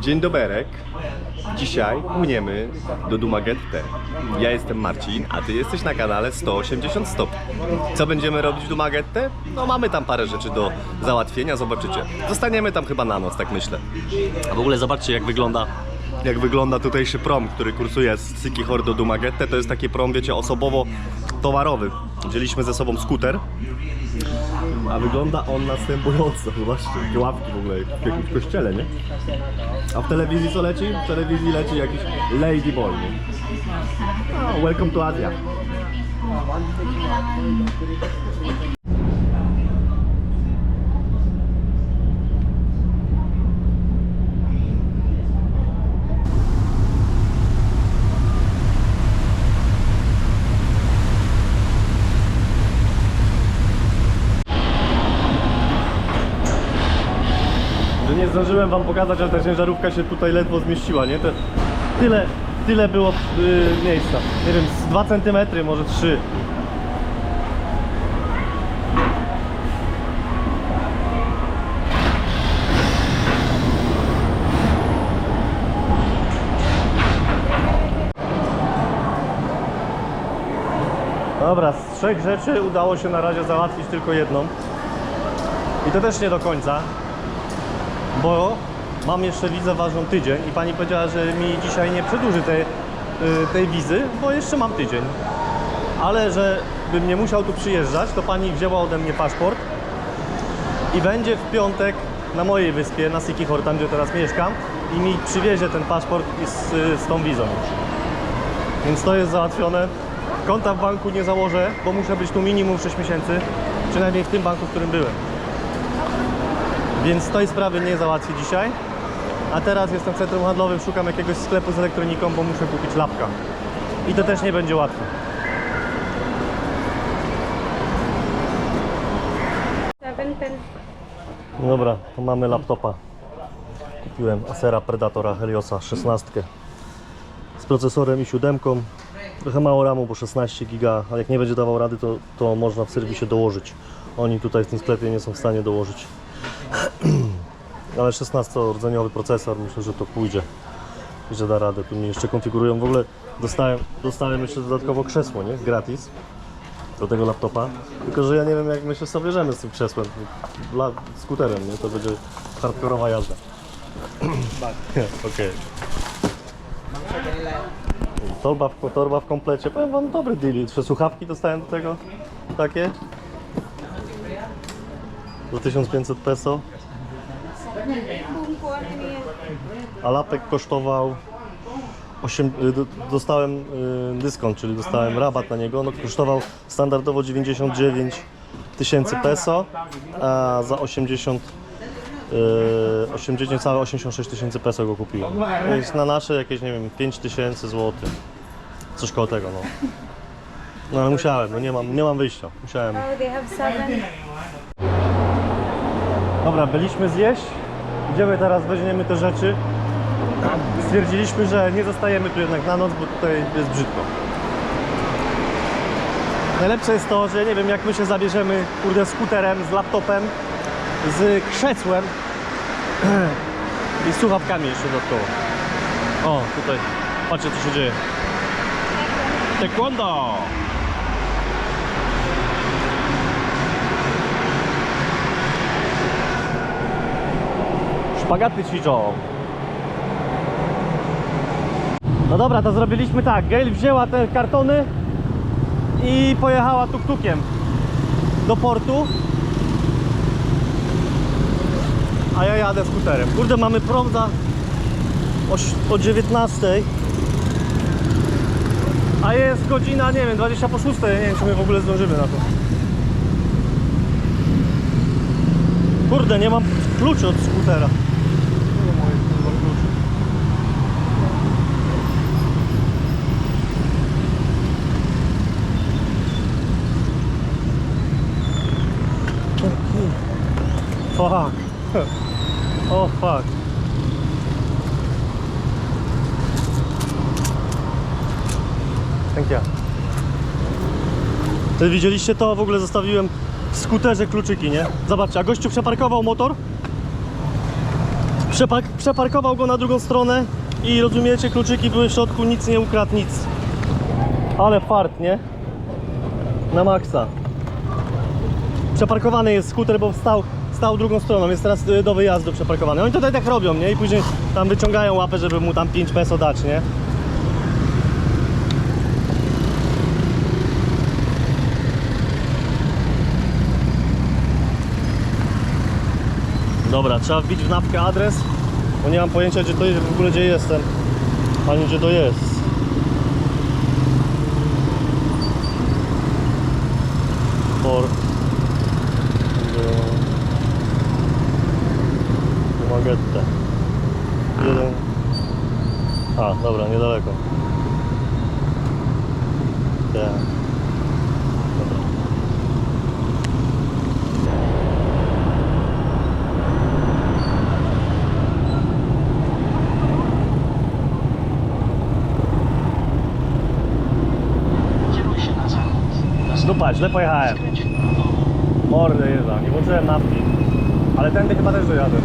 Dzień doberek. Dzisiaj płyniemy do Dumagette. Ja jestem Marcin, a ty jesteś na kanale 180 stopni. Co będziemy robić w Dumagette? No mamy tam parę rzeczy do załatwienia, zobaczycie. Zostaniemy tam chyba na noc, tak myślę. A w ogóle zobaczcie jak wygląda jak wygląda tutejszy prom, który kursuje z Sikihor do Dumagette. To jest taki prom, wiecie, osobowo-towarowy. Wzięliśmy ze sobą skuter, a wygląda on następująco. Zobaczcie, jakie łapki w ogóle, w jakimś kościele, nie? A w telewizji co leci? W telewizji leci jakiś Lady Boy, nie? Oh, welcome to Asia. Zdążyłem wam pokazać, ale ta ciężarówka się tutaj ledwo zmieściła, nie? Tyle, tyle było y, miejsca. Nie wiem, z 2 cm, może 3. Dobra, z trzech rzeczy udało się na razie załatwić tylko jedną. I to też nie do końca bo mam jeszcze wizę ważną tydzień i pani powiedziała, że mi dzisiaj nie przedłuży tej, y, tej wizy, bo jeszcze mam tydzień. Ale że bym nie musiał tu przyjeżdżać, to pani wzięła ode mnie paszport i będzie w piątek na mojej wyspie, na Sikihor, tam gdzie teraz mieszkam i mi przywiezie ten paszport z, z tą wizą już. Więc to jest załatwione. Konta w banku nie założę, bo muszę być tu minimum 6 miesięcy, przynajmniej w tym banku, w którym byłem. Więc tej sprawy nie załatwię dzisiaj. A teraz jestem w centrum handlowym, szukam jakiegoś sklepu z elektroniką, bo muszę kupić lapka. I to też nie będzie łatwe. Dobra, to mamy laptopa. Kupiłem Acera Predatora Heliosa 16 z procesorem i siódemką. Trochę mało ramu, bo 16 giga, ale jak nie będzie dawał rady, to, to można w serwisie dołożyć. Oni tutaj w tym sklepie nie są w stanie dołożyć. Ale 16-rdzeniowy procesor, myślę, że to pójdzie i że da radę. Tu mi jeszcze konfigurują. W ogóle dostałem, dostałem jeszcze dodatkowo krzesło, nie? Gratis do tego laptopa. Tylko, że ja nie wiem, jak my się sobie z tym krzesłem. Dla, skuterem, nie? To będzie hardkorowa jazda. Okej. Torba, w, torba w komplecie. Powiem wam, dobry deal. Słuchawki dostałem do tego. Takie. Za 1500 peso. A lapek kosztował 8, y, do- dostałem y, dyskont, czyli dostałem rabat na niego. No, kosztował standardowo 99 tysięcy peso, a za 80 y, 80, całe 86 tysięcy peso go kupiłem. Jest na nasze jakieś, nie wiem, 5 tysięcy złotych. Coś koło tego, no. No ale musiałem, no nie mam, nie mam wyjścia. Musiałem. Dobra, byliśmy zjeść. Idziemy teraz, weźmiemy te rzeczy. Stwierdziliśmy, że nie zostajemy tu jednak na noc, bo tutaj jest brzydko. Najlepsze jest to, że nie wiem jak my się zabierzemy, kurde, skuterem, z laptopem, z krzesłem i słuchawkami jeszcze dodatkowo. O, tutaj, patrzcie co się dzieje. Taekwondo! Szpagaty ćwiczą. No dobra, to zrobiliśmy tak. Gail wzięła te kartony i pojechała tuk-tukiem do portu. A ja jadę skuterem. Kurde, mamy prom za o, o 19. A jest godzina, nie wiem, 20 po 6. Nie wiem, czy my w ogóle zdążymy na to. Kurde, nie mam kluczy od skutera. Fuck. Oh fuck. Thank you. Widzieliście to? W ogóle zostawiłem w skuterze kluczyki, nie? Zobaczcie, a gościu przeparkował motor Przepak przeparkował go na drugą stronę i rozumiecie, kluczyki były w środku, nic nie ukradł, nic. Ale fart, nie? Na maksa. Przeparkowany jest skuter, bo stał, stał drugą stroną, jest teraz y, do wyjazdu przeparkowany. Oni tutaj tak robią, nie? I później tam wyciągają łapę, żeby mu tam 5 peso dać, nie? Dobra, trzeba wbić w napkę adres, bo nie mam pojęcia, gdzie to jest, w ogóle gdzie jestem, ani gdzie to jest. Port. Magette. Jeden. A, niedaleko. Tak. Patrz, źle pojechałem. Mordę jeżdżam, nie włączyłem mapki. Ale tędy chyba też dojadę.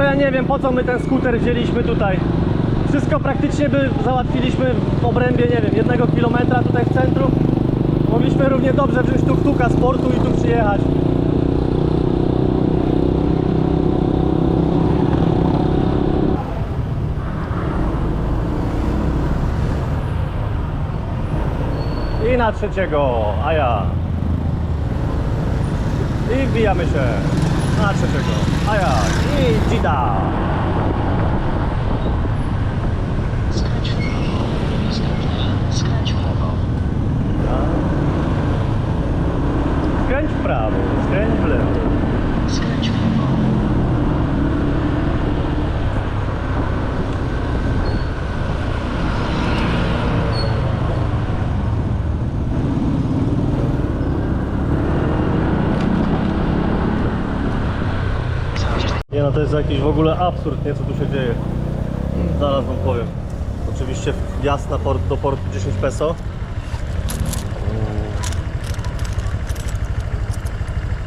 To ja nie wiem po co my ten skuter wzięliśmy tutaj. Wszystko praktycznie by załatwiliśmy w obrębie, nie wiem, jednego kilometra tutaj w centrum. Mogliśmy równie dobrze wziąć tuk-tuka z portu i tu przyjechać. I na trzeciego, a ja. I wbijamy się na trzeciego, a ja. I dzida. Skręć w prawo. Następnie skręć w lewo. Skręć w prawo, skręć w lewo. Skręć w lewo. Nie no, to jest jakiś w ogóle absurd, nie, co tu się dzieje. Zaraz wam powiem. Oczywiście wjazd na port, do portu 10 peso.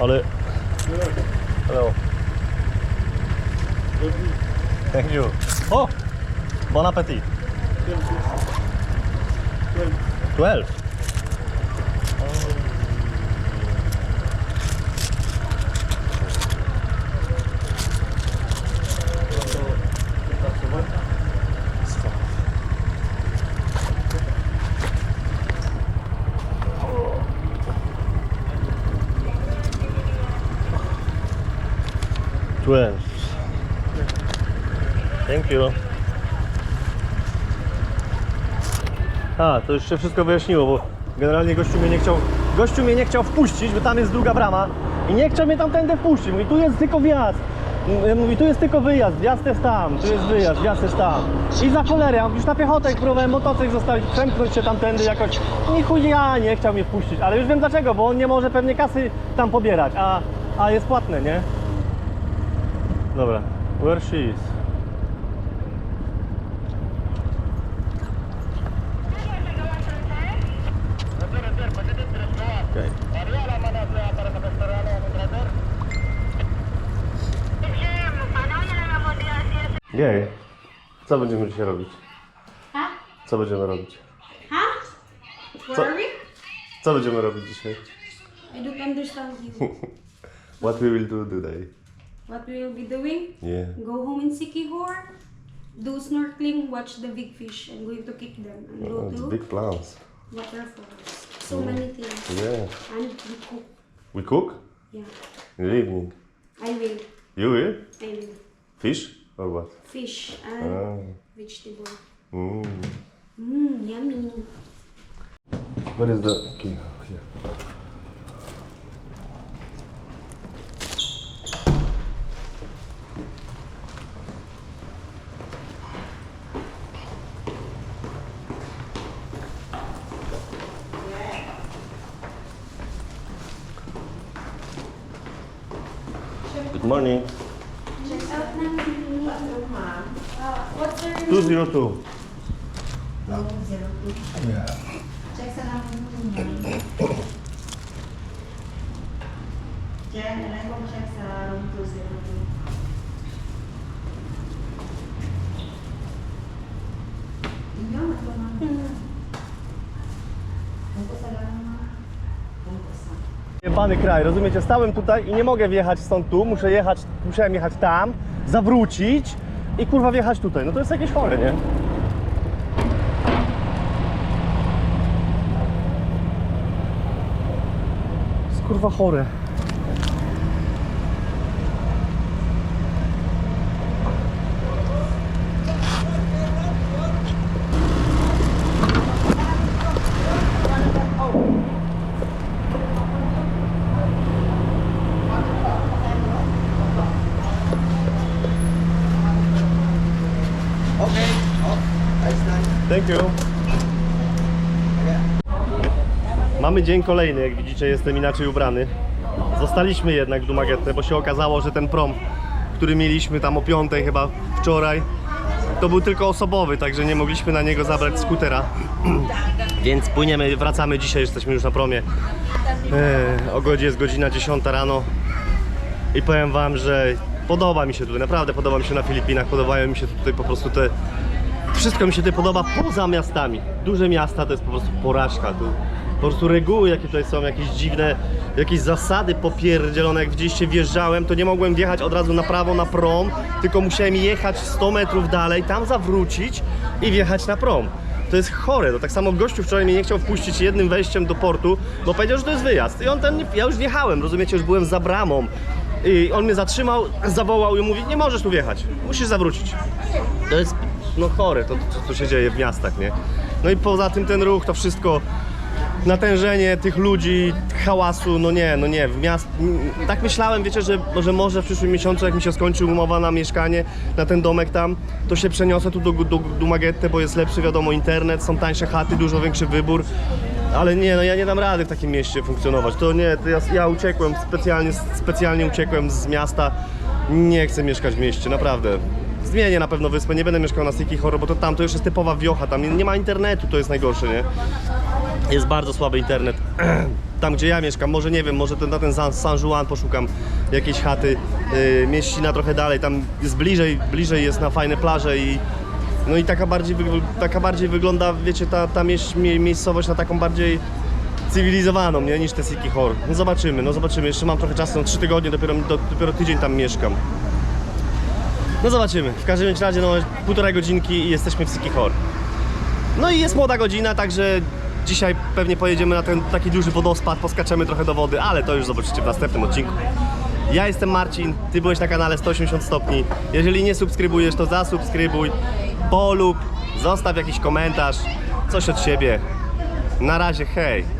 Ale... Hello. Thank you. O! Bon appetit. 12. Twelve. Thank you. A, to już się wszystko wyjaśniło, bo generalnie gościu mnie nie chciał, gościu mnie nie chciał wpuścić, bo tam jest druga brama i nie chciał mnie tamtędy wpuścić. Mówi, tu jest tylko wjazd. M- Mówi, tu jest tylko wyjazd, wjazd jest tam, tu jest wyjazd, wjazd jest tam. I za cholerę, ja już na piechotę próbowałem motocykl zostawić, przemknąć się tamtędy jakoś. I chuj ja nie chciał mnie wpuścić, ale już wiem dlaczego, bo on nie może pewnie kasy tam pobierać, a, a jest płatne, nie? Dobra, where she is? Okay. Jej, co będziemy dzisiaj robić? Ha? Co będziemy robić? Ha? Co? Are we? Co będziemy robić dzisiaj? I don't understand you. What we will do today? What we will be doing? Yeah. Go home in Sikihor, do snorkeling, watch the big fish. I'm going to kick them and go Oh, to big plans. waterfalls. So many things. Yeah. And we cook. We cook Yeah. in the evening. I will. You will? I will. Fish or what? Fish and Ah. vegetable. Mm. Mmm, yummy. Where is the key? Morning. Check out ng bathroom, ma'am. Uh, what's your name? 202. No. 202. Yeah. Check sa namin Jen, alam ko check sa room 202. Ingat, ma'am. Jebany kraj, rozumiecie? Stałem tutaj i nie mogę wjechać stąd tu, muszę jechać, musiałem jechać tam, zawrócić i kurwa wjechać tutaj. No to jest jakieś chore, nie? Jest kurwa chore. Thank you. Mamy dzień kolejny, jak widzicie jestem inaczej ubrany. Zostaliśmy jednak w Dumagetę, bo się okazało, że ten prom, który mieliśmy tam o piątej chyba wczoraj, to był tylko osobowy, także nie mogliśmy na niego zabrać skutera. Więc płyniemy, wracamy dzisiaj, jesteśmy już na promie. Eee, o godzinie jest godzina 10 rano i powiem wam, że podoba mi się tutaj, naprawdę podoba mi się na Filipinach, podobają mi się tutaj po prostu te wszystko mi się tutaj podoba poza miastami. Duże miasta to jest po prostu porażka. Tu po prostu reguły, jakie tutaj są, jakieś dziwne, jakieś zasady popierdzielone. Jak widzieliście, wjeżdżałem, to nie mogłem wjechać od razu na prawo na prom, tylko musiałem jechać 100 metrów dalej, tam zawrócić i wjechać na prom. To jest chore, to tak samo gościu wczoraj mnie nie chciał wpuścić jednym wejściem do portu, bo powiedział, że to jest wyjazd. I on ten, ja już wjechałem, rozumiecie, już byłem za bramą. I on mnie zatrzymał, zawołał i mówi, nie możesz tu wjechać, musisz zawrócić. To jest no chore to, co, się dzieje w miastach, nie? No i poza tym ten ruch, to wszystko, natężenie tych ludzi, hałasu, no nie, no nie, w miast... Tak myślałem, wiecie, że, że może w przyszłym miesiącu, jak mi się skończy umowa na mieszkanie, na ten domek tam, to się przeniosę tu do, do Dumaguete, bo jest lepszy, wiadomo, internet, są tańsze chaty, dużo większy wybór. Ale nie, no ja nie dam rady w takim mieście funkcjonować. To nie, to ja, ja uciekłem, specjalnie, specjalnie uciekłem z miasta. Nie chcę mieszkać w mieście, naprawdę. Zmienię na pewno wyspę, nie będę mieszkał na Siki Horror, bo to tam to już jest typowa wiocha, tam nie, ma internetu, to jest najgorsze, nie? Jest bardzo słaby internet. Tam gdzie ja mieszkam, może nie wiem, może ten, na ten San, San Juan poszukam jakiejś chaty, yy, mieścina trochę dalej, tam jest bliżej, bliżej jest na fajne plaże i no i taka bardziej, taka bardziej wygląda, wiecie, ta, ta mieś, mie, miejscowość na taką bardziej cywilizowaną, nie, niż te Siki Hor. No zobaczymy, no zobaczymy, jeszcze mam trochę czasu, no trzy tygodnie, dopiero, do, dopiero tydzień tam mieszkam. No zobaczymy. W każdym razie no, półtorej godzinki i jesteśmy w Siki Hor. No i jest młoda godzina, także dzisiaj pewnie pojedziemy na ten taki duży wodospad, poskaczemy trochę do wody, ale to już zobaczycie w następnym odcinku. Ja jestem Marcin, ty byłeś na kanale 180 stopni. Jeżeli nie subskrybujesz, to zasubskrybuj, polub, zostaw jakiś komentarz, coś od siebie. Na razie, hej!